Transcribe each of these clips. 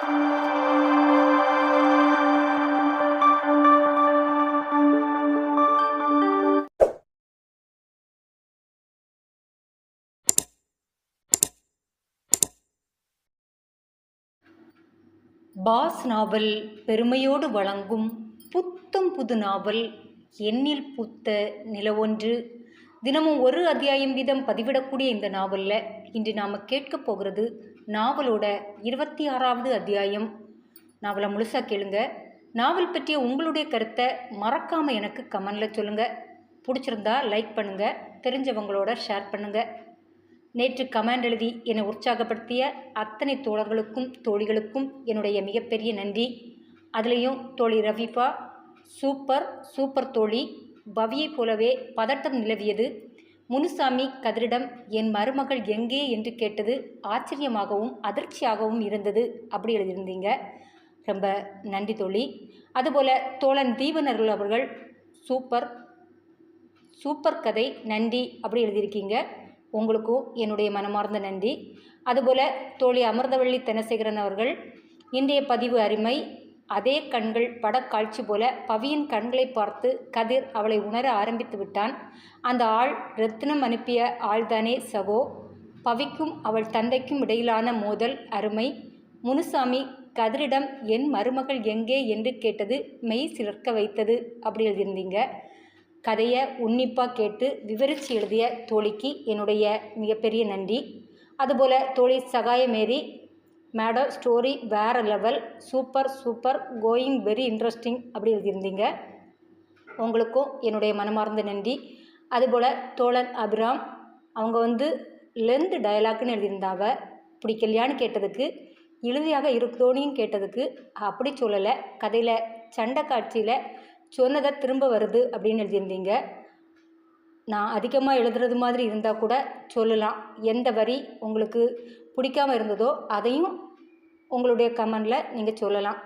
Pass நாவல் பெருமையோடு வழங்கும் புத்தம் புது நாவல் எண்ணில் பூத்த நிலவொன்று. தினமும் ஒரு அத்தியாயம் வீதம் பதிவிடக்கூடிய இந்த நாவலில் இன்று நாம் கேட்க போகிறது நாவலோட இருபத்தி ஆறாவது அத்தியாயம். நாவலை முழுசாக கேளுங்க. நாவல் பற்றிய உங்களுடைய கருத்தை மறக்காமல் எனக்கு கமெண்டில் சொல்லுங்கள் பிடிச்சிருந்தா லைக் பண்ணுங்கள் தெரிஞ்சவங்களோட ஷேர் பண்ணுங்கள் நேற்று கமெண்ட் எழுதி என்னை உற்சாகப்படுத்திய அத்தனை தோழர்களுக்கும் தோழிகளுக்கும் என்னுடைய மிகப்பெரிய நன்றி. அதுலேயும் தோழி ரவிபா சூப்பர் சூப்பர் தோழி. பவியைப் போலவே பதட்டம் நிலவியது. முனுசாமி கதிரிடம் என் மருமகள் எங்கே? என்று கேட்டது ஆச்சரியமாகவும் அதிர்ச்சியாகவும் இருந்தது. அப்படி எழுதியிருந்தீங்க. ரொம்ப நன்றி தோழி. அதுபோல் தோழன் தீபனர்கள் அவர்கள் சூப்பர் சூப்பர் கதை நன்றி அப்படி எழுதியிருக்கீங்க. உங்களுக்கும் என்னுடைய மனமார்ந்த நன்றி. அதுபோல் தோழி அமிர்தவள்ளி தனசேகரன் அவர்கள் இன்றைய பதிவு அருமை அதே கண்கள் படக்காட்சி போல பவியின் கண்களை பார்த்து கதிர் அவளை உணர ஆரம்பித்து விட்டான். அந்த ஆள் ரத்தினம் அனுப்பிய ஆள்தானே சகோ. பவிக்கும் அவள் தந்தைக்கும் இடையிலான மோதல் அருமை. முனுசாமி கதிரிடம் என் மருமகள் எங்கே என்று கேட்டது மெய் சிலர்க்க வைத்தது அப்படி எழுதியிருந்தீங்க. கதையை உன்னிப்பாக கேட்டு விவரித்து எழுதிய தோழிக்கு என்னுடைய மிகப்பெரிய நன்றி. அதுபோல் தோழி சகாயமேரி மேடம் ஸ்டோரி வேறு level super super going very interesting அப்படி எழுதியிருந்தீங்க. உங்களுக்கும் என்னுடைய மனமார்ந்த நன்றி. அதுபோல் தோழன் அபிராம் அவங்க வந்து லென்த் டயலாக்னு எழுதியிருந்தாவ பிடிக்கலையான்னு கேட்டதுக்கு இழுதியாக இருக்குதோனியும் கேட்டதுக்கு அப்படி சொல்லலை. கதையில் சண்டை காட்சியில் சொன்னதை திரும்ப வருது அப்படின்னு எழுதியிருந்தீங்க. நான் அதிகமாக எழுதுறது மாதிரி இருந்தால் கூட சொல்லலாம். எந்த வரி உங்களுக்கு பிடிக்காம இருந்ததோ அதையும் உங்களுடைய கமெண்டில் நீங்கள் சொல்லலாம்.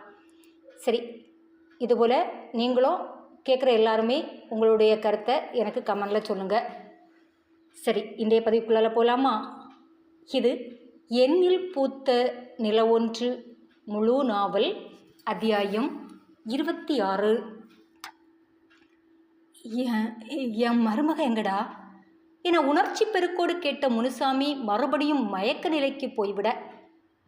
சரி இதுபோல் நீங்களும் கேட்குற எல்லாருமே உங்களுடைய கருத்தை எனக்கு கமெண்டில் சொல்லுங்கள் சரி இன்றைய பதிவுக்குள்ளால் போகலாமா இது எண்ணில் பூத்த நிலவொன்று முழு நாவல் அத்தியாயம் இருபத்தி ஆறு. என் என் மருமக எங்கடா? என உணர்ச்சி பெருக்கோடு கேட்ட முனுசாமி மறுபடியும் மயக்க நிலைக்கு போய்விட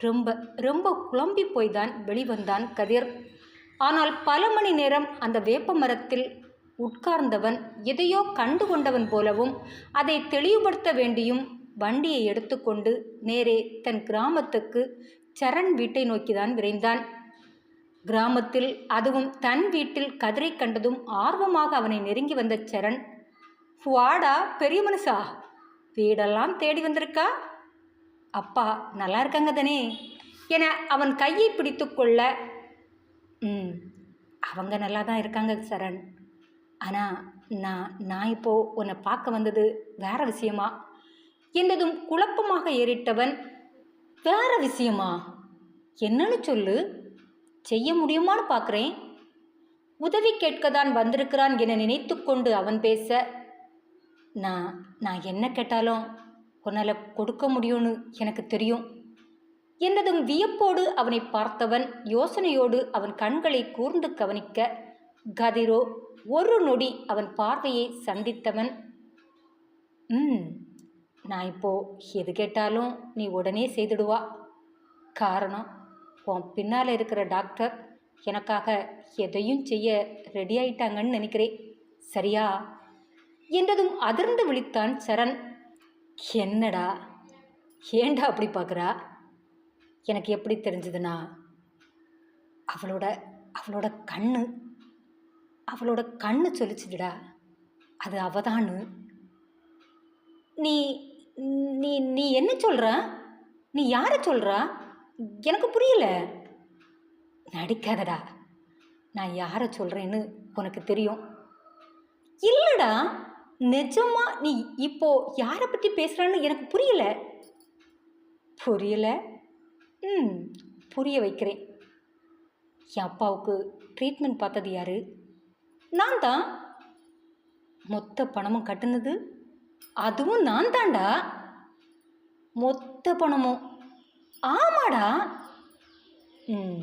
ரொம்ப ரொம்ப குழம்பி போய்தான் வெளிவந்தான் கதிர். ஆனால் பல மணி நேரம் அந்த வேப்ப மரத்தில் உட்கார்ந்தவன் எதையோ கண்டு கொண்டவன் போலவும் அதை தெளிவுபடுத்த வேண்டியும் வண்டியை எடுத்துக்கொண்டு நேரே தன் கிராமத்துக்கு சரண் வீட்டை நோக்கிதான் விரைந்தான். கிராமத்தில் அதுவும் தன் வீட்டில் கதிரை கண்டதும் ஆர்வமாக அவனை நெருங்கி வந்த சரண் வாடா பெரிய மனுஷா. வீடெல்லாம் தேடி வந்திருக்கா? அப்பா நல்லா இருக்காங்க தானே. என அவன் கையை பிடித்து கொள்ள ம் அவங்க நல்லா தான் இருக்காங்க சரண். ஆனால் நான் நான் இப்போது உன்னை பார்க்க வந்தது வேற விஷயமா? என்றதும் குழப்பமாக ஏறிட்டவன் வேற விஷயமா? என்னன்னு சொல்லு. செய்ய முடியுமான்னு பார்க்குறேன். உதவி கேட்க தான் வந்திருக்கிறான் என நினைத்து கொண்டு அவன் பேச நான் நான் என்ன கேட்டாலும் உன்னால் கொடுக்க முடியும்னு எனக்கு தெரியும். என்றதும் வியப்போடு அவனை பார்த்தவன் யோசனையோடு அவன் கண்களை கூர்ந்து கவனிக்க கதிரோ ஒரு நொடி அவன் பார்வையை சந்தித்தவன். ம் நான் இப்போ எது கேட்டாலும் நீ உடனே செய்துடுவா. காரணம் உன் பின்னால் இருக்கிற டாக்டர் எனக்காக எதையும் செய்ய ரெடி ஆயிட்டாங்கன்னு நினைக்கிறேன். சரியா? என்றதும் அதிர்ந்து விழித்தான் சரண். என்னடா? ஏண்டா அப்படி பார்க்குறா? எனக்கு எப்படி தெரிஞ்சதுன்னா அவளோட அவளோட கண்ணு அவளோட கண்ணு சொல்லிச்சுடா. அது அவதான்னு. நீ நீ நீ என்ன சொல்கிற நீ யாரை சொல்கிறா எனக்கு புரியல. நடிக்காதடா. நான் யாரை சொல்கிறேன்னு உனக்கு தெரியும். இல்லைடா. நிஜமா நீ இப்போ யாரை பற்றி பேசுகிறான்னு எனக்கு புரியல. புரியல? ம் புரிய வைக்கிறேன். என் அப்பாவுக்கு ட்ரீட்மெண்ட் பார்த்தது யார்? நான் தான். மொத்த பணமும் கட்டுனது அதுவும் நான் தான்டா. மொத்த பணமும். ஆமாடா. ம்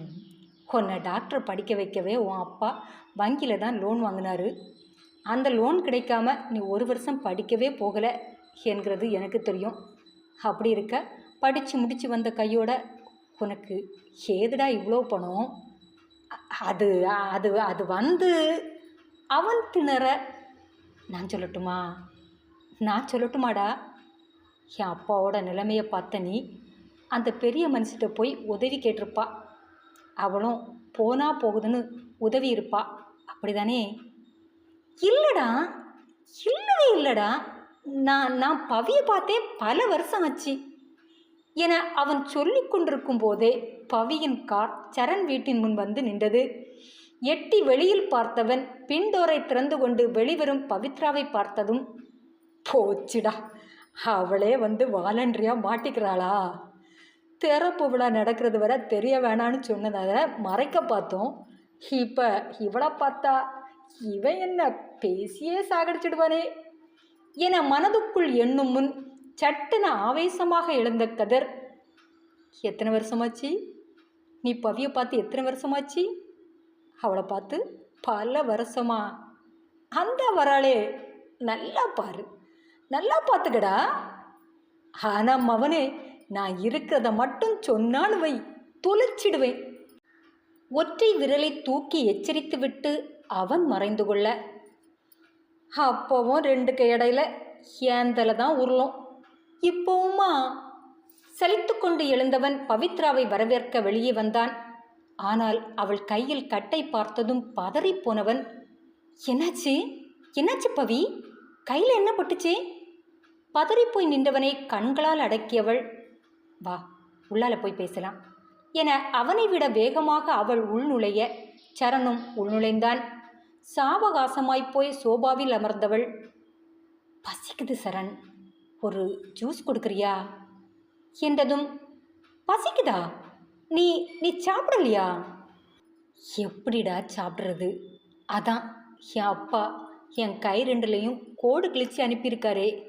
உன்னை டாக்டர் படிக்க வைக்கவே உன் அப்பா வங்கியில் தான் லோன் வாங்கினாரு. அந்த லோன் கிடைக்காம நீ ஒரு வருஷம் படிக்கவே போகலை என்கிறது எனக்கு தெரியும். அப்படி இருக்க படித்து முடித்து வந்த கையோட உனக்கு ஏதுடா இவ்வளோ பணம்? அது அது அது வந்து அவன் திணற. நான் சொல்லட்டுமா? நான் சொல்லட்டுமாடா? என் அப்பாவோட நிலைமையை பார்த்த நீ அந்த பெரிய மனுஷிட்ட போய் உதவி கேட்டிருப்பா. அவளும் போனா போகுதுன்னு உதவி இருப்பா. அப்படிதானே? இல்லைடா இல்லவே இல்லைடா. நான் நான் பவியை பார்த்தே பல வருஷம் ஆச்சு. என அவன் சொல்லிக் கொண்டிருக்கும் போதே பவியின் கார் சரண் வீட்டின் முன் வந்து நின்றது. எட்டி வெளியில் பார்த்தவன் பின்டோரை திறந்து கொண்டு வெளிவரும் பவித்ராவை பார்த்ததும் போச்சுடா அவளே வந்து வாலண்டரியா மாட்டிக்கிறாளா? திறப்பு விழா நடக்கிறது வரை தெரிய வேணான்னு சொன்னதை மறைக்க பார்த்தோம். இப்போ இவளை பார்த்தா இவன் என்ன பேசியே சாகடிச்சிடுவானே என மனதுக்குள் எண்ணும் முன் சட்டுன ஆவேசமாக எழுந்த கதர். எத்தனை வருஷமாச்சு? நீ பவியை பார்த்து எத்தனை வருஷமாச்சு? அவளை பார்த்து பல வருஷமா? அந்த வராளே நல்லா பாரு. நல்லா பார்த்துக்கடா. ஆனால் மவனே நான் இருக்கிறத மட்டும் சொன்னாலும் வை துளைச்சிடுவேன். ஒற்றை விரலை தூக்கி எச்சரித்து விட்டு அவன் மறைந்து கொள்ள. அப்போவும் ரெண்டுக்கு இடையில ஏந்தல தான் உருளும். இப்போவுமா சலித்து கொண்டு எழுந்தவன் பவித்ராவை வரவேற்க வெளியே வந்தான். ஆனால் அவள் கையில் கட்டை பார்த்ததும் பதறிப் போனவன் என்னாச்சு? என்னாச்சு பவி? கையில் என்ன பட்டுச்சு? பதறிப்போய் நின்றவனை கண்களால் அடக்கியவள் வா உள்ளால போய் பேசலாம் என அவனை விட வேகமாக அவள் உள்நுழைய சரணும் உள்நுழைந்தான். சாவகாசமாய் போய் சோபாவில் அமர்ந்தவள் பசிக்குது சரண் ஒரு ஜூஸ் கொடுக்குறியா? என்றதும் பசிக்குதா? நீ நீ சாப்பிடலையா? எப்படிடா சாப்பிட்றது? அதான் என் அப்பா என் கை ரெண்டுலையும் கோடு கிழிச்சு அனுப்பியிருக்காரே.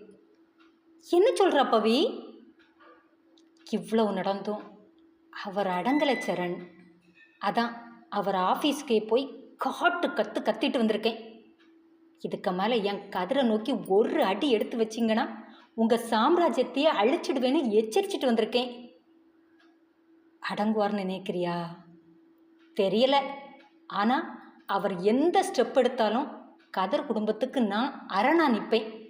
என்ன சொல்கிற பவி? இவ்வளவு நடந்தும். அவர் அடங்கலை சரண். அதான் அவர் ஆஃபீஸ்க்கே போய் காட்டு கத்து கத்திட்டு வந்திருக்கேன். இதுக்கு மேலே என் கதிரை நோக்கி ஒரு அடி எடுத்து வச்சிங்கன்னா உங்கள் சாம்ராஜ்யத்தையே அழிச்சிடுவேன்னு எச்சரிச்சிட்டு வந்திருக்கேன். அடங்குவார்னு நினைக்கிறியா? தெரியல. ஆனால் அவர் எந்த ஸ்டெப் எடுத்தாலும் கதர் குடும்பத்துக்கு நான் அரணா நிற்பேன்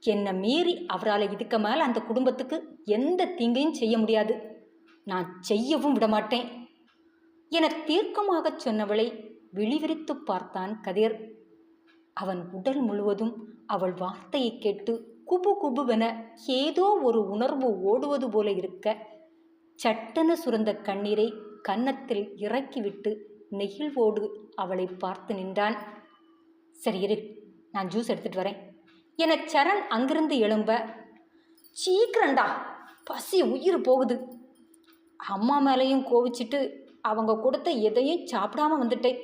என்னை மீறி அவரால் இதுக்கு மேலே அந்த குடும்பத்துக்கு எந்த தீங்கையும் செய்ய முடியாது. நான் செய்யவும் விடமாட்டேன். என தீர்க்கமாகச் சொன்னவளை விழிவிரித்து பார்த்தான் கதிர். அவன் உடல் முழுவதும் அவள் வார்த்தையை கேட்டு குபு குபுவென ஏதோ ஒரு உணர்வு ஓடுவது போல இருக்க சட்டென சுரந்த கண்ணீரை கன்னத்தில் இறக்கிவிட்டு நெகிழ்வோடு அவளை பார்த்து நின்றான். சரி இரு நான் ஜூஸ் எடுத்துட்டு வரேன். என சரண் அங்கிருந்து எழும்ப சீக்கிரண்டா பசி உயிர் போகுது. அம்மா மேலேயும் கோவிச்சிட்டு அவங்க கொடுத்த எதையும் சாப்பிடாம வந்துட்டேன்.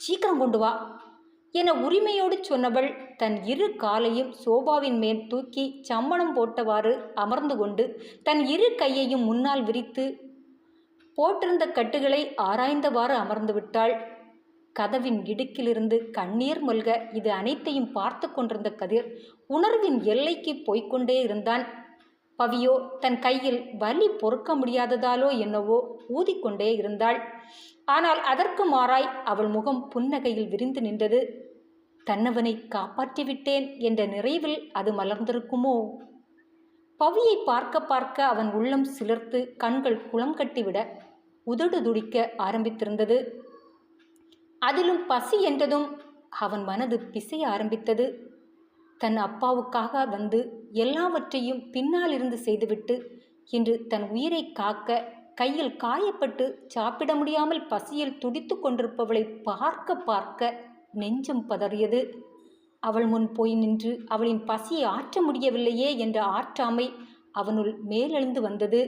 சீக்கிரம் கொண்டு வா என உரிமையோடு சொன்னவள் தன் இரு காலையும் சோபாவின் மேல் தூக்கி சம்மணம் போட்டவாறு அமர்ந்து கொண்டு தன் இரு கையையும் முன்னால் விரித்து போட்டிருந்த கட்டுகளை ஆராய்ந்தவாறு அமர்ந்து விட்டாள். கதவின் இடுக்கிலிருந்து கண்ணீர் மல்க இது அனைத்தையும் பார்த்து கொண்டிருந்த கதிர் உணர்வின் எல்லைக்கு போய்க்கொண்டே இருந்தான். பவியோ தன் கையில் வலி பொறுக்க முடியாததாலோ என்னவோ ஊதிக்கொண்டே இருந்தாள். ஆனால் அதற்கு மாறாய் அவள் முகம் புன்னகையில் விரிந்து நின்றது. தன்னவனை காப்பாற்றிவிட்டேன் என்ற நிறைவில் அது மலர்ந்திருக்குமோ? பவியை பார்க்க பார்க்க அவன் உள்ளம் சிலிர்த்து கண்கள் குளம் கட்டிவிட உதடு துடிக்க ஆரம்பித்திருந்தது. அதிலும் பசி என்றதும் அவன் மனது பிசைய ஆரம்பித்தது. தன் அப்பாவுக்காக வந்து எல்லாவற்றையும் பின்னால் இருந்து செய்துவிட்டு இன்று தன் உயிரை காக்க கையில் காயப்பட்டு சாப்பிட முடியாமல் பசியில் துடித்து கொண்டிருப்பவளை பார்க்க பார்க்க நெஞ்சம் பதறியது. அவள் முன் போய் நின்று அவளின் பசியை ஆற்ற முடியவில்லையே என்ற ஆற்றாமை அவனுள் மேலெழுந்து வந்தது.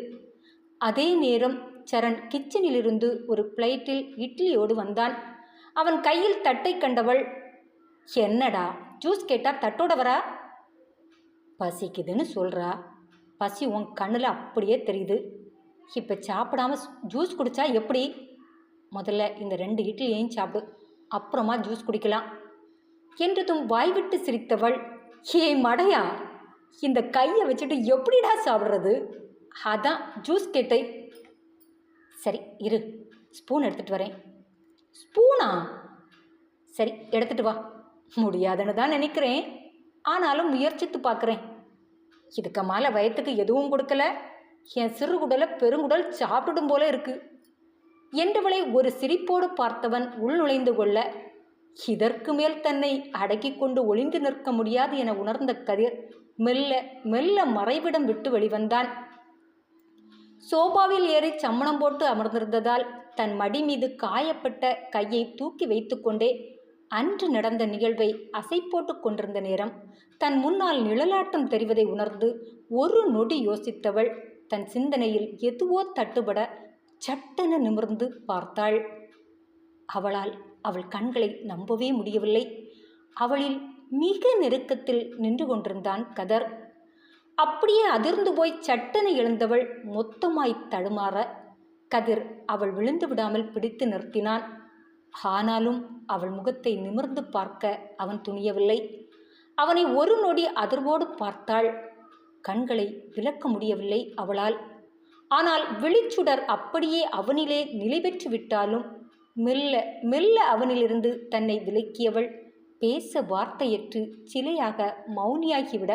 அதே நேரம் சரண் கிச்சனிலிருந்து ஒரு பிளேட்டில் இட்லியோடு வந்தான். அவன் கையில் தட்டை கண்டவள் என்னடா ஜூஸ் கேட்டா தட்டோட வரா? பசிக்குதுன்னு சொல்கிறா பசி உன் கண்ணில் அப்படியே தெரியுது. இப்போ சாப்பிடாம ஜூஸ் குடிச்சா எப்படி? முதல்ல இந்த ரெண்டு இட்லியையும் சாப்பிடு. அப்புறமா ஜூஸ் குடிக்கலாம். என்றதும் வாய்விட்டு சிரித்தவள் ஏ மடையா இந்த கையை வச்சுட்டு எப்படிடா சாப்பிட்றது? அதான் ஜூஸ் கேட்டை சரி இரு ஸ்பூன் எடுத்துகிட்டு வரேன். ஸ்பூனா சரி எடுத்துட்டு வா. முடியாதுன்னு தான் நினைக்கிறேன். ஆனாலும் முயற்சித்து பார்க்குறேன். இதுக்கு மேலே வயத்துக்கு எதுவும் கொடுக்கல. என் சிறுகுடலை பெருங்குடல் சாப்பிடும் போல இருக்கு. என்றவளை ஒரு சிரிப்போடு பார்த்தவன் உள் நுழைந்து கொள்ள இதற்கு மேல் தன்னை அடக்கி கொண்டு ஒளிந்து நிற்க முடியாது என உணர்ந்த கதிர் மெல்ல மெல்ல மறைவிடம் விட்டு வெளிவந்தான். சோபாவில் ஏறி சம்மணம் போட்டு அமர்ந்திருந்ததால் தன் மடி மீது காயப்பட்ட கையை தூக்கி வைத்துக்கொண்டே அன்று நடந்த நிகழ்வை அசை போட்டு கொண்டிருந்த நேரம் தன் முன்னால் நிழலாட்டம் தெரிவதை உணர்ந்து ஒரு நொடி யோசித்தவள் தன் சிந்தனையில் எதுவோ தட்டுபட சட்டென நிமிர்ந்து பார்த்தாள். அவளால் அவள் கண்களை நம்பவே முடியவில்லை. அவளில் மிக நெருக்கத்தில் நின்று கொண்டிருந்தான் கதர். அப்படியே அதிர்ந்து போய் சட்டென எழுந்தவள் மொத்தமாய் தடுமாற கதிர் அவள் விழுந்து விடாமல் பிடித்து நிறுத்தினான். ஆனாலும் அவள் முகத்தை நிமிர்ந்து பார்க்க அவன் துணியவில்லை. அவனை ஒரு நொடி அதிர்வோடு பார்த்தாள். கண்களை விலக்க முடியவில்லை அவளால். ஆனால் விழிச்சுடர் அப்படியே அவனிலே நிலை பெற்று விட்டாலும் மெல்ல மெல்ல அவனிலிருந்து தன்னை விலக்கியவள் பேச வார்த்தையற்று சிலையாக மௌனியாகிவிட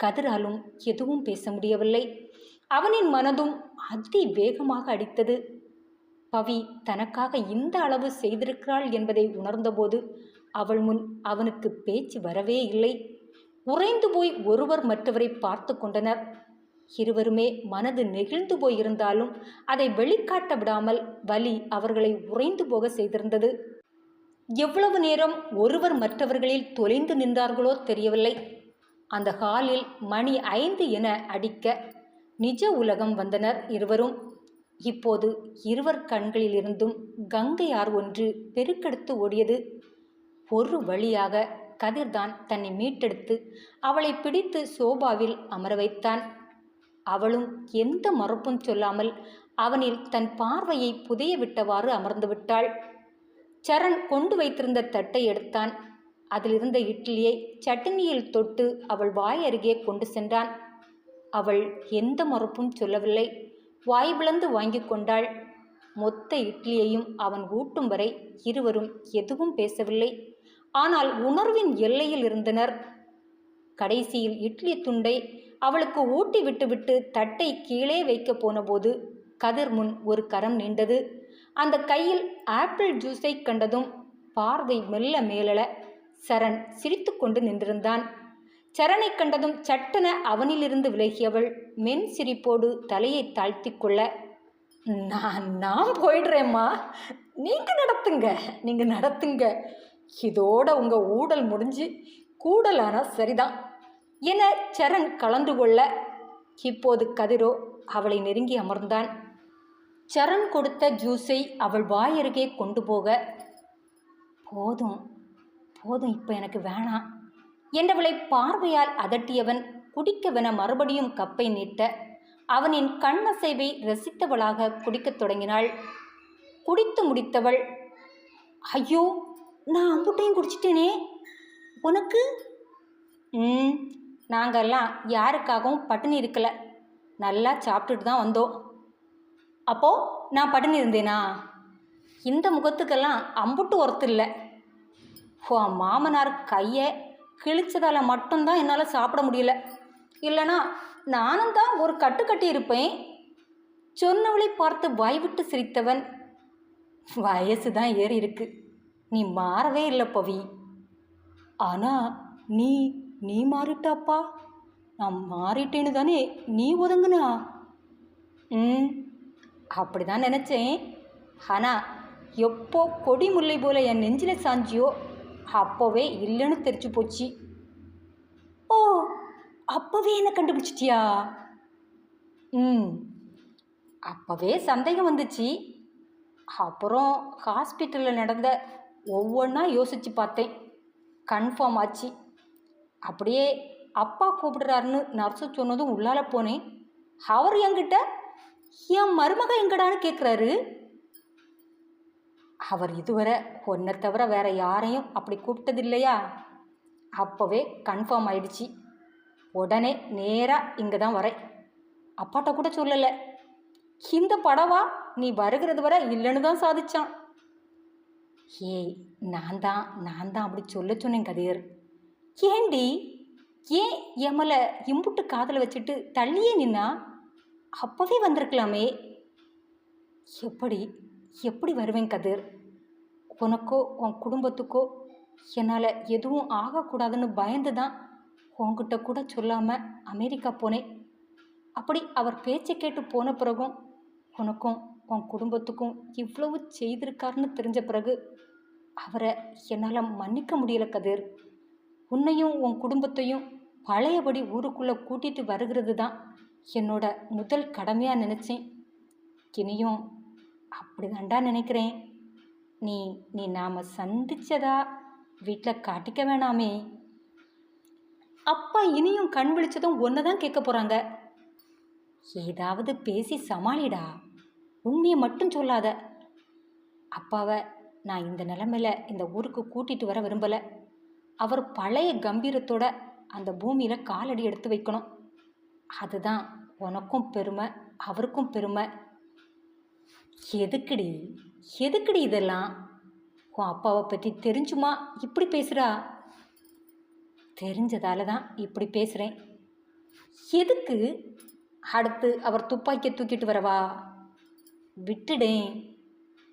கதிராலும் எதுவும் பேச முடியவில்லை. அவனின் மனதும் அதி வேகமாக அடித்தது. பவி தனக்காக இந்த அளவு செய்திருக்கிறாள் என்பதை உணர்ந்தபோது அவள் முன் அவனுக்கு பேச்சு வரவே இல்லை. உறைந்து போய் ஒருவர் மற்றவரை பார்த்து கொண்டனர். இருவருமே மனது நெகிழ்ந்து போயிருந்தாலும் அதை வெளிக்காட்ட விடாமல் வலி அவர்களை உறைந்து போக செய்திருந்தது. எவ்வளவு நேரம் ஒருவர் மற்றவர்களில் தொலைந்து நின்றார்களோ தெரியவில்லை. அந்த ஹாலில் மணி ஐந்து என அடிக்க நிஜ உலகம் வந்தனர் இருவரும். இப்போது இருவர் கண்களிலிருந்தும் கங்கை ஆறு ஒன்று பெருக்கெடுத்து ஓடியது. ஒரு வழியாக கதிர்தான் தன்னை மீட்டெடுத்து அவளை பிடித்து சோபாவில் அமர வைத்தான். அவளும் எந்த மறுப்பும் சொல்லாமல் அவனில் தன் பார்வையை புதைய விட்டவாறு அமர்ந்து விட்டாள். சரண் கொண்டு வைத்திருந்த தட்டை எடுத்தான். அதிலிருந்த இட்லியை சட்டினியில் தொட்டு அவள் வாய் அருகே கொண்டு சென்றான். அவள் எந்த மறுப்பும் சொல்லவில்லை. வாய் பிளந்து வாங்கி கொண்டாள். மொத்த இட்லியையும் அவன் ஊட்டும் வரை இருவரும் எதுவும் பேசவில்லை. ஆனால் உணர்வின் எல்லையில் இருந்தனர். கடைசியில் இட்லி துண்டை அவளுக்கு ஊட்டி விட்டுவிட்டு தட்டை கீழே வைக்கப் போனபோது கதிர் முன் ஒரு கரம் நீண்டது. அந்த கையில் ஆப்பிள் ஜூஸை கண்டதும் பார்வை மெல்ல மேலள சரண் சிரித்துக்கொண்டு நின்றிருந்தான். சரணை கண்டதும் சட்டென அவனிலிருந்து விலகியவள் மென் சிரிப்போடு தலையை தாழ்த்தி கொள்ள நான் நான் போயிடுறேம்மா. நீங்கள் நடத்துங்க நீங்கள் நடத்துங்க. இதோட உங்கள் ஊடல் முடிஞ்சு கூடலானா சரிதான். என சரண் கலந்து கொள்ள இப்போது கதிரோ அவளை நெருங்கி அமர்ந்தான். சரண் கொடுத்த ஜூஸை அவள் வாயருகே கொண்டு போக போதும் போதும் இப்போ எனக்கு வேணாம் என்றவளை பார்வையால் அதட்டியவன் குடிக்கவென மறுபடியும் கப்பை நீட்ட அவனின் கண்ணசைவை ரசித்தவளாக குடிக்கத் தொடங்கினாள். குடித்து முடித்தவள் ஐயோ நான் அம்புட்டையும் குடிச்சிட்டேனே. உனக்கு? ம் நாங்கள்லாம் யாருக்காகவும் பட்டினி இருக்கலை. நல்லா சாப்பிட்டுட்டு தான் வந்தோம். அப்போது நான் பட்டினி இருந்தேனா? இந்த முகத்துக்கெல்லாம் அம்புட்டு ஒருத்து இல்லை. உன் மாமனார் கையை கிழிச்சதால் மட்டும்தான் என்னால் சாப்பிட முடியல. இல்லைனா நானும் தான் ஒரு கட்டு கட்டி இருப்பேன். சொன்னவளை பார்த்து வாய்விட்டு சிரித்தவன். வயசு தான் ஏறி இருக்கு. நீ மாறவே இல்லை பவி. ஆனால் நீ நீ மாறிட்டாப்பா. நான் மாறிட்டேன்னு தானே நீ ஒதுங்குனா? ம் அப்படி தான் நினச்சேன். ஆனால் எப்போ கொடி முல்லை போல் என் நெஞ்சில் சாஞ்சியோ அப்போவே இல்லைன்னு தெரிச்சு போச்சு. ஓ அப்போவே என்ன கண்டுபிடிச்சிட்டியா? ம் அப்போவே சந்தேகம் வந்துச்சு. அப்புறம் ஹாஸ்பிட்டலில் நடந்த ஒவ்வொன்றா யோசித்து பார்த்தேன். கன்ஃபார்ம் ஆச்சு. அப்படியே அப்பா கூப்பிடுறாருன்னு நர்ஸு சொன்னதும் உள்ளால போனேன். அவர் என்கிட்ட என் மருமக எங்கடான்னு கேட்குறாரு அவர் இதுவரை ஒன்றை தவிர வேற யாரையும் அப்படி கூப்பிட்டது இல்லையா அப்போவே கன்ஃபார்ம் ஆயிடுச்சு. உடனே நேராக இங்கே தான் வரேன். அப்பாட்ட கூட சொல்லலை. இந்த படவா? நீ வருகிறது வரை இல்லைன்னு தான் சாதிச்சான். ஏய் நான் தான் நான் தான் அப்படி சொல்ல சொன்னேன் கதிர் ஏண்டி? ஏன் எமலை இம்புட்டு காதில் வச்சுட்டு தள்ளியே நின்னா? அப்போவே வந்திருக்கலாமே. எப்படி எப்படி வருவேன் கதிர்? உனக்கோ உன் குடும்பத்துக்கோ என்னால் எதுவும் ஆகக்கூடாதுன்னு பயந்து தான் உங்ககிட்ட கூட சொல்லாமல் அமெரிக்கா போனேன். அப்படி அவர் பேச்சை கேட்டு போன பிறகும் உனக்கும் உன் குடும்பத்துக்கும் இவ்வளவு செய்திருக்காருன்னு தெரிஞ்ச பிறகு அவரை என்னால் மன்னிக்க முடியல கதிர். உன்னையும் உன் குடும்பத்தையும் பழையபடி ஊருக்குள்ளே கூட்டிட்டு வருகிறது தான் என்னோட முதல் கடமையாக நினச்சேன். இனியும் அப்படி தாண்டா நினைக்கிறேன். நீ நீ நாம் சந்திச்சதா வீட்டில் காட்டிக்க வேணாமே. அப்பா இனியும் கண் விழிச்சதும் ஒன்று தான் கேட்க போகிறாங்க ஏதாவது பேசி சமாளிடா. உண்மையை மட்டும் சொல்லாத. அப்பாவை நான் இந்த நிலமையில இந்த ஊருக்கு கூட்டிட்டு வர விரும்பலை. அவர் பழைய கம்பீரத்தோட அந்த பூமியில் காலடி எடுத்து வைக்கணும். அதுதான் உனக்கும் பெருமை அவருக்கும் பெருமை. எதுக்குடி எதுக்குடி இதெல்லாம்? உன் அப்பாவை பற்றி தெரிஞ்சுமா? இப்படி பேசுகிறா தெரிஞ்சதால தான் இப்படி பேசுகிறேன் எதுக்கு? அடுத்து அவர் துப்பாக்கியை தூக்கிட்டு வரவா? விட்டுடேன்.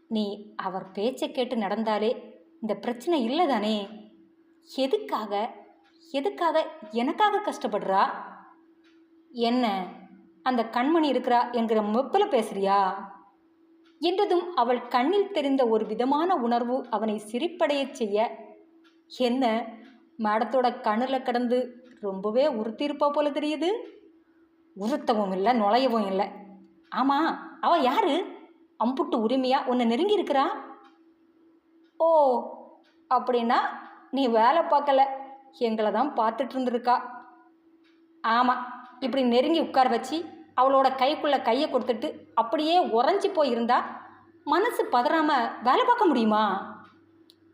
நீ அவர் பேச்சை கேட்டு நடந்தாலே இந்த பிரச்சனை இல்லை தானே எதுக்காக? எதுக்காக எனக்காக கஷ்டப்படுறா? என்ன அந்த கண்மணி இருக்கிறா என்கிற மெப்பில் பேசுறியா? என்றதும் அவள் கண்ணில் தெரிந்த ஒரு விதமான உணர்வு அவனை சிரிப்படையச் செய்ய என்ன மேடத்தோட கண்ணில் கடந்து ரொம்பவே உறுத்தியிருப்பா போல தெரியுது? உறுத்தவும் இல்லை நுழையவும் இல்லை. ஆமாம் அவள் யாரு? அம்புட்டு உரிமையா உன்னை நெருங்கி இருக்கிறா ஓ அப்படின்னா நீ வேலை பார்க்கல. எங்களை தான் பார்த்துட்டு இருந்திருக்கா. ஆமாம் இப்படி நெருங்கி உட்கார வச்சு அவளோட கைக்குள்ளே கையை கொடுத்துட்டு அப்படியே உறைஞ்சி போயிருந்தா மனசு பதறாமல் வேலை பார்க்க முடியுமா?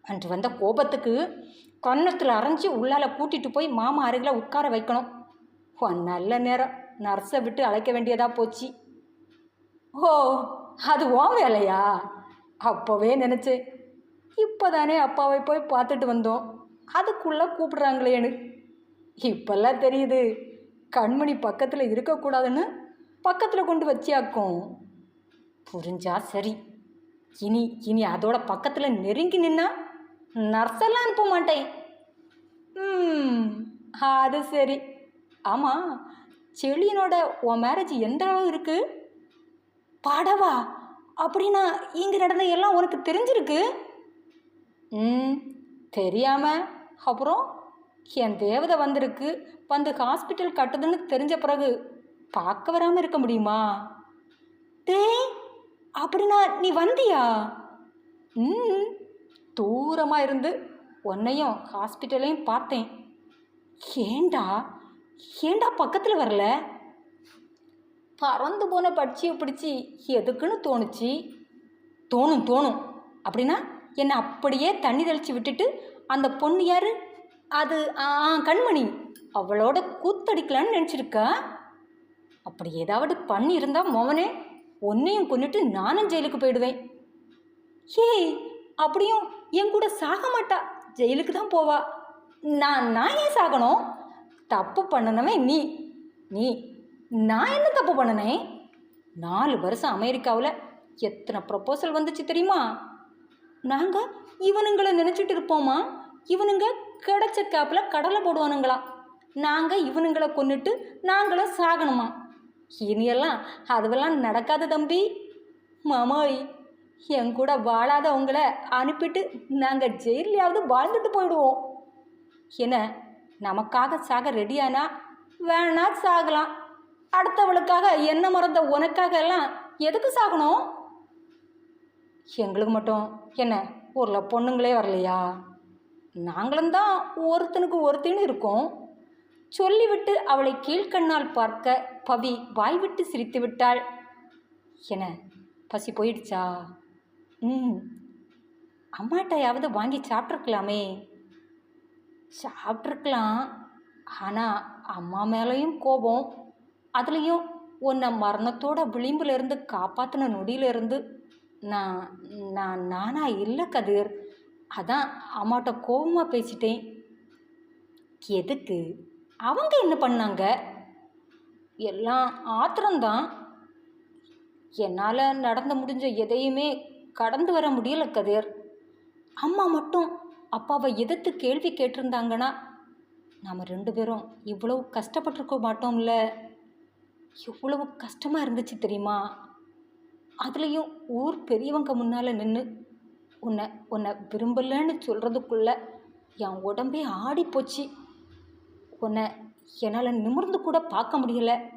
அன்று வந்த கோபத்துக்கு கன்னத்தில் அரைஞ்சி உள்ளால கூட்டிகிட்டு போய் மாமா அருகில் உட்கார வைக்கணும். ஓ, நல்ல நேரம் நர்ஸை விட்டு அழைக்க வேண்டியதாக போச்சு. ஓ அது உன் வேலையா? அப்போவே நினச்சேன். இப்போதானே அப்பாவை போய் பார்த்துட்டு வந்தோம். அதுக்குள்ளே கூப்பிடுறாங்களேன்னு இப்போல்லாம் தெரியுது. கண்மணி பக்கத்தில் இருக்கக்கூடாதுன்னு பக்கத்தில் கொண்டு வச்சியாக்கும். புரிஞ்சா சரி. இனி இனி அதோட பக்கத்தில் நெருங்கி நின்னா நர்ஸெல்லாம் அனுப்ப மாட்டேன். ம் அது சரி. ஆமாம் செழியனோட உன் மேரேஜ் எந்த அளவு இருக்குது படவா? அப்படின்னா இங்கே நடந்த எல்லாம் உனக்கு தெரிஞ்சிருக்கு? ம் தெரியாம. அப்புறம் என் தேவதை வந்திருக்கு. வந்து ஹாஸ்பிட்டல் கட்டுதுன்னு தெரிஞ்ச பிறகு பார்க்க வராமல் இருக்க முடியுமா? டேய் அப்படின்னா நீ வந்தியா? ம் தூரமாக இருந்து உன்னையும் ஹாஸ்பிட்டலையும் பார்த்தேன். ஏண்டா? ஏண்டா பக்கத்தில் வரல? பறந்து போன பட்சியை பிடிச்சி எதுக்குன்னு தோணுச்சு. தோணும் தோணும். அப்படின்னா என்னை அப்படியே தண்ணி தெளித்து விட்டுட்டு அந்த பொண்ணு யார்? அது ஆ கண்மணி. அவளோட கூத்தடிக்கலான்னு நினச்சிருக்கா? அப்படி ஏதாவது பண்ணியிருந்தா மோகனே உன்னையும் கொண்டுட்டு நானும் ஜெயிலுக்கு போயிடுவேன். ஏய் அப்படியும் என் கூட சாக மாட்டா. ஜெயிலுக்கு தான் போவா. நான் நான் ஏன் சாகணும்? தப்பு பண்ணனவன் நீ. நீ நான் என்ன தப்பு பண்ணினேன் நாலு வருஷம் அமெரிக்காவில் எத்தனை ப்ரப்போசல் வந்துச்சு தெரியுமா? நாங்கள் இவனுங்களை நினச்சிட்டு இருப்போமா? இவனுங்க கிடைச்ச கேப்பில் கடலை போடுவானுங்களாம் நாங்கள் இவனுங்களை கொன்னுட்டு நாங்களும் சாகணுமா? இனியெல்லாம் அதுவெல்லாம் நடக்காது தம்பி. மாமாய் என் கூட வாழாத உங்களை அனுப்பிட்டு நாங்கள் ஜெயிலையாவது வாழ்ந்துட்டு போயிடுவோம். என்ன நமக்காக சாக ரெடியானா வேணா சாகலாம். அடுத்தவளுக்காக என்ன மறந்த உனக்காக எல்லாம் எதுக்கு சாகணும்? எங்களுக்கு மட்டும் என்ன ஊரில் பொண்ணுங்களே வரலையா? நாங்களும் தான் ஒருத்தனுக்கு ஒருத்தின்னு இருக்கோம். சொல்லிவிட்டு அவளை கீழ்க்கண்ணால் பார்க்க பவி வாய்விட்டு சிரித்து விட்டாள். என்ன பசி போயிடுச்சா? ம் அம்மாட்டையாவது வாங்கி சாப்பிட்ருக்கலாமே சாப்பிட்ருக்கலாம் ஆனால் அம்மா மேலேயும் கோபம் அதுலேயும் உன்னை மரணத்தோட விளிம்புலேருந்து காப்பாற்றின நொடியிலேருந்து நான் நான் நானா இல்லை கதிர். அதான் அம்மாட்ட கோபமாக பேசிட்டேன். எதுக்கு? அவங்க என்ன பண்ணாங்க? எல்லாம் ஆத்திரம்தான். என்னால் நடந்து முடிஞ்ச எதையுமே கடந்து வர முடியல கதிர். அம்மா மட்டும் அப்பாவை எதிர்த்து கேள்வி கேட்டிருந்தாங்கன்னா நாம் ரெண்டு பேரும் இவ்வளவு கஷ்டப்பட்டிருக்க மாட்டோம்ல. எவ்வளவு கஷ்டமாக இருந்துச்சு தெரியுமா? அதுலேயும் ஊர் பெரியவங்க முன்னால் நின்று உன்னை உன்னை விரும்பலைன்னு சொல்கிறதுக்குள்ள என் உடம்பே ஆடி போச்சு. உன்னை என்னால் நிமிர்ந்து கூட பார்க்க முடியலை.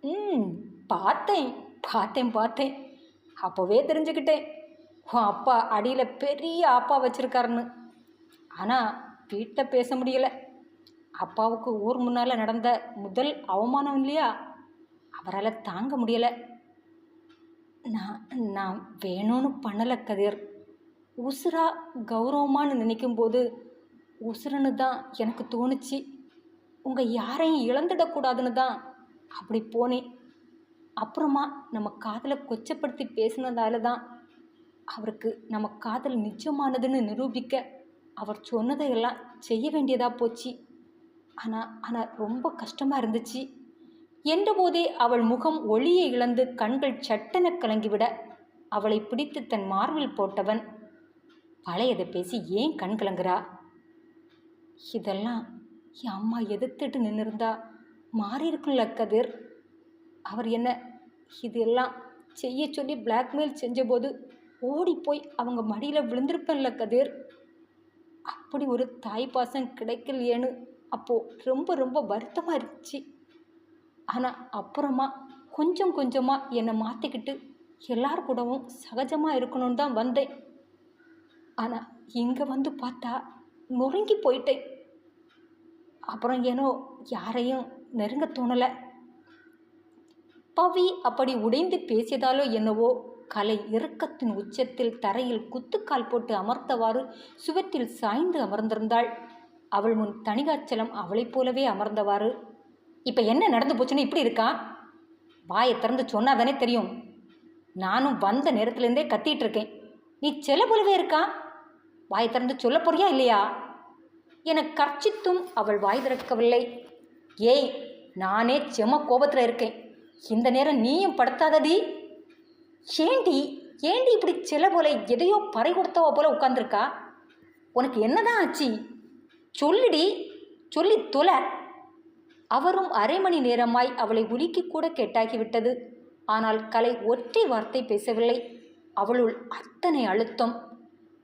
ம் பார்த்தேன் பார்த்தேன் பார்த்தேன். அப்போவே தெரிஞ்சுக்கிட்டேன். உன் அப்பா அடியில் பெரிய அப்பா வச்சுருக்காருன்னு. ஆனால் வீட்டில் பேச முடியலை. அப்பாவுக்கு ஊர் முன்னால் நடந்த முதல் அவமானம் இல்லையா? அவரால் தாங்க முடியலை. நான் நான் வேணும்னு பண்ணலை கதிர். உசுரா கௌரவமான்னு நினைக்கும்போது உசுருன்னு தான் எனக்கு தோணுச்சு. உங்கள் யாரையும் இழந்துடக்கூடாதுன்னு தான் அப்படி போனேன். அப்புறமா நம்ம காதலை கொச்சப்படுத்தி பேசினதால தான் அவருக்கு நம்ம காதல் நிஜமானதுன்னு நிரூபிக்க அவர் சொன்னதையெல்லாம் செய்ய வேண்டியதாக போச்சு. ஆனால் ஆனால் ரொம்ப கஷ்டமாக இருந்துச்சு. என்றபோதே அவள் முகம் ஒளியை இழந்து கண்கள் சட்டென கலங்கிவிட அவளை பிடித்து தன் மார்பில் போட்டவன் பழையதை பேசி ஏன் கண் கலங்குறா? இதெல்லாம் என் அம்மா எதிர்த்துட்டு நின்றுருந்தா மாறி கதிர். அவர் என்ன இதெல்லாம் செய்ய சொல்லி பிளாக்மெயில் செஞ்சபோது ஓடி போய் அவங்க மடியில் விழுந்திருப்பேன்ல கதிர். அப்படி ஒரு தாய் பாசம் கிடைக்கலையேன்னு அப்போது ரொம்ப ரொம்ப வருத்தமாக இருந்துச்சு. ஆனால் அப்புறமா கொஞ்சம் கொஞ்சமாக என்னை மாற்றிக்கிட்டு எல்லார் கூடவும் சகஜமாக இருக்கணும்னு தான் வந்தேன். ஆனால் இங்கே வந்து பார்த்தா நொறுங்கி போயிட்டேன். அப்புறம் ஏனோ யாரையும் நெருங்க தோணலை. பவி அப்படி உடைந்து பேசியதாலோ என்னவோ கலை இறக்கத்தின் உச்சத்தில் தரையில் குத்துக்கால் போட்டு அமர்த்தவாறு சுவற்றில் சாய்ந்து அமர்ந்திருந்தாள். அவள் முன் தணிகாச்சலம் அவளைப் போலவே அமர்ந்தவாறு இப்போ என்ன நடந்து போச்சுன்னு இப்படி இருக்கா? வாயை திறந்து சொன்னாதானே தெரியும். நானும் வந்த நேரத்துலேருந்தே கத்திட்டு இருக்கேன். நீ செல்ல போலவே இருக்கா? வாயை திறந்து சொல்ல போறியா இல்லையா? என கர்ச்சித்தும் அவள் வாய் திறக்கவில்லை. ஏய் நானே செம கோபத்தில் இருக்கேன். இந்த நேரம் நீயும் படுத்தாதடி. ஏண்டி ஏண்டி இப்படி செல போல எதையோ பறை கொடுத்தவ போல உட்காந்துருக்கா உனக்கு என்னதான் ஆச்சு? சொல்லிடி சொல்லி தொல அவரும் அரை மணி நேரமாய் அவளை உலுக்கி கூட கேட்டாகிவிட்டது. ஆனால் கலை ஒற்றை வார்த்தை பேசவில்லை. அவளுள் அத்தனை அழுத்தம்.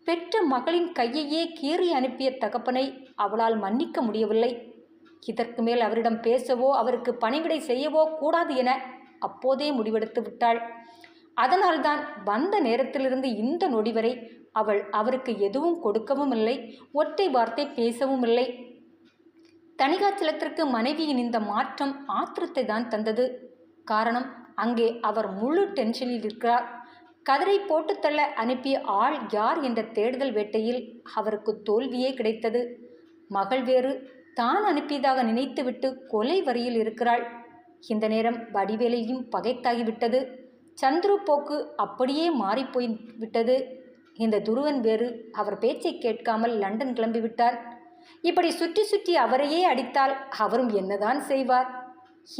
பெற்ற மகளின் கையையே கீறி அனுப்பிய தகப்பனை அவளால் மன்னிக்க முடியவில்லை. இதற்கு மேல் அவரிடம் பேசவோ அவருக்கு பணிவிடை செய்யவோ கூடாது என அப்போதே முடிவெடுத்து விட்டாள். அதனால்தான் வந்த நேரத்திலிருந்து இந்த நொடி வரை அவள் அவருக்கு எதுவும் கொடுக்கவும் இல்லை ஒற்றை வார்த்தை பேசவும் இல்லை. தணிகாச்சலத்திற்கு மனைவியின் இந்த மாற்றம் ஆத்திரத்தை தான் தந்தது. காரணம் அங்கே அவர் முழு டென்ஷனில் இருக்கிறார். கதிரை போட்டு தள்ள அனுப்பிய ஆள் யார் என்ற தேடுதல் வேட்டையில் அவருக்கு தோல்வியே கிடைத்தது. மகள் வேறு தான் அனுப்பியதாக நினைத்துவிட்டு கொலை வரியில் இருக்கிறாள். இந்த நேரம் வடிவேலையும் பகைத்தாகிவிட்டது. சந்துரு போக்கு அப்படியே மாறிப்போய் விட்டது. இந்த துருவன் வேறு அவர் பேச்சை கேட்காமல் லண்டன் கிளம்பிவிட்டார் இப்படி சுற்றி சுற்றி அவரையே அடித்தால் அவரும் என்னதான் செய்வார்?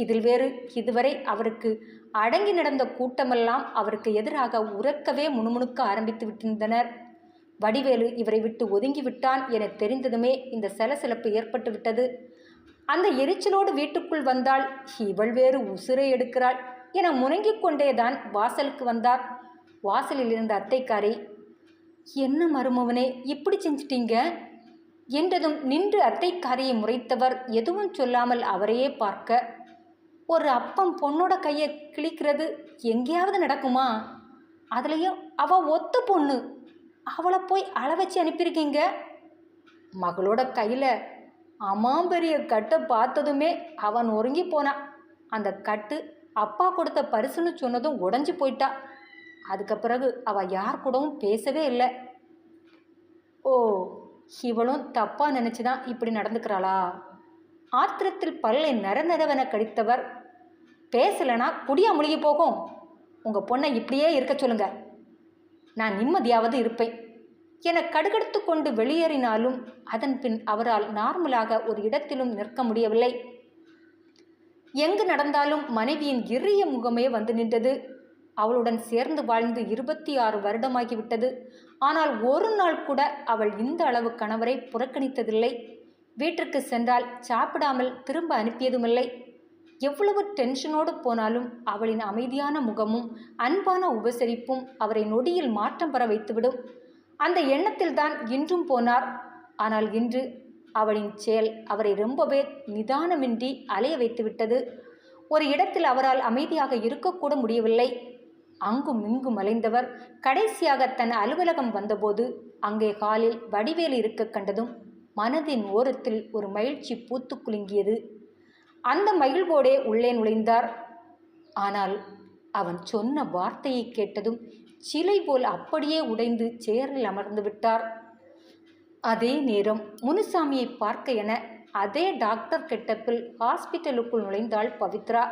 இதில் வேறு இதுவரை அவருக்கு அடங்கி நடந்த கூட்டமெல்லாம் அவருக்கு எதிராக உறக்கவே முணுமுணுக்க ஆரம்பித்து விட்டிருந்தனர். வடிவேலு இவரை விட்டு ஒதுங்கி விட்டான் என தெரிந்ததுமே இந்த சலசலப்பு ஏற்பட்டு விட்டது அந்த எரிச்சலோடு வீட்டுக்குள் வந்தால் இவள் வேறு உசுரை எடுக்கிறாள். என முணங்கிக் கொண்டேதான் வாசலுக்கு வந்தார். வாசலில் இருந்த அத்தைக்காரி என்ன மருமவனே இப்படி செஞ்சிட்டீங்க? என்றதும் நின்று அத்தைக்காரியை முறைத்தவர் எதுவும் சொல்லாமல் அவரையே பார்க்க ஒரு அப்பம் பொண்ணோட கையை கிழிக்கிறது எங்கேயாவது நடக்குமா? அதுலேயும் அவ ஒத்த பொண்ணு. அவளை போய் அள வச்சு அனுப்பியிருக்கீங்க? மகளோட கையில் அமாம்பெரிய கட்டை பார்த்ததுமே அவன் ஒருங்கி போனான் அந்த கட்டு அப்பா கொடுத்த பரிசுன்னு சொன்னதும் உடஞ்சி போயிட்டா. அதுக்கு பிறகு அவள் யார் கூடவும் பேசவே இல்லை. ஓ இவளும் தப்பாக நினச்சி தான் இப்படி நடந்துக்கிறாளா? ஆத்திரத்தில் பல்லை நரநரவென கடித்தவர் பேசலைனா குடியா முழுகி போகும். உங்கள் பொண்ணை இப்படியே இருக்க சொல்லுங்க. நான் நிம்மதியாவது இருப்பேன். என கடுகடுத்து கொண்டு வெளியேறினாலும் அதன் பின் அவரால் நார்மலாக ஒரு இடத்திலும் நிற்க முடியவில்லை. எங்கு நடந்தாலும் மனைவியின் இறிய முகமே வந்து நின்றது. அவளுடன் சேர்ந்து வாழ்ந்து இருபத்தி ஆறு வருடமாகிவிட்டது. ஆனால் ஒரு நாள் கூட அவள் இந்த அளவு கணவரை புறக்கணித்ததில்லை. வீட்டிற்கு சென்றால் சாப்பிடாமல் திரும்ப அனுப்பியதுமில்லை. எவ்வளவு டென்ஷனோடு போனாலும் அவளின் அமைதியான முகமும் அன்பான உபசரிப்பும் அவரை நொடியில் மாற்றம் பெற வைத்துவிடும். அந்த எண்ணத்தில்தான் இன்றும் போனார். ஆனால் இன்று அவளின் செயல் அவரை ரொம்பவே நிதானமின்றி அலைய வைத்துவிட்டது ஒரு இடத்தில் அவரால் அமைதியாக இருக்கக்கூட முடியவில்லை. அங்கும் இங்கும் அலைந்தவர் கடைசியாக தன் அலுவலகம் வந்தபோது அங்கே காலில் வடிவேல் இருக்க கண்டதும் மனதின் ஓரத்தில் ஒரு மகிழ்ச்சி பூத்து குலுங்கியது. அந்த மகிழ்வோடே உள்ளே நுழைந்தார். ஆனால் அவன் சொன்ன வார்த்தையை கேட்டதும் சிலை போல் அப்படியே உடைந்து சேரில் அமர்ந்து விட்டார். அதே நேரம் முனுசாமியை பார்க்க என அதே டாக்டர் கெட்டப்பில் ஹாஸ்பிட்டலுக்குள் நுழைந்தாள் பவித்ரா.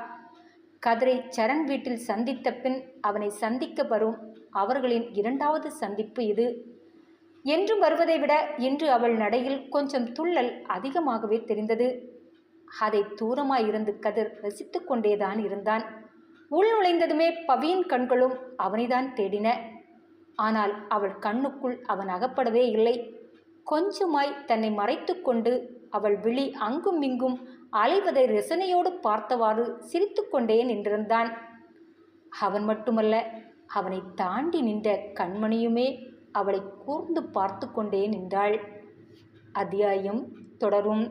கதிரை சரண் வீட்டில் சந்தித்த பின் அவனை சந்திக்க வரும் அவர்களின் இரண்டாவது சந்திப்பு இது. என்றும் வருவதை விட இன்று அவள் நடையில் கொஞ்சம் துள்ளல் அதிகமாகவே தெரிந்தது. அதை தூரமாயிருந்து கதிர் ரசித்து கொண்டேதான் இருந்தான். உள் நுழைந்ததுமே பவியின் கண்களும் அவனைதான் தேடின. ஆனால் அவள் கண்ணுக்குள் அவன் அகப்படவே இல்லை. கொஞ்சமாய் தன்னை மறைத்துக்கொண்டு அவள் விழி அங்கும் இங்கும் அலைவதை ரசனையோடு பார்த்தவாறு சிரித்து கொண்டே நின்றிருந்தான். அவன் மட்டுமல்ல அவனை தாண்டி நின்ற கண்மணியுமே அவளை கூர்ந்து பார்த்து கொண்டே நின்றாள். அத்தியாயம் தொடரும்.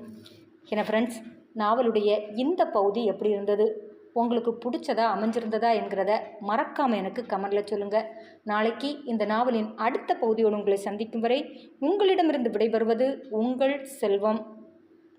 என ஃப்ரெண்ட்ஸ் நாவலுடைய இந்த பகுதி எப்படி இருந்தது? உங்களுக்கு பிடிச்சதா அமைஞ்சிருந்ததா என்கிறத மறக்காமல் எனக்கு கமெண்டில் சொல்லுங்கள் நாளைக்கு இந்த நாவலின் அடுத்த பகுதியோடு உங்களை சந்திக்கும் வரை உங்களிடமிருந்து விடைபெறுவது உங்கள் செல்வம்.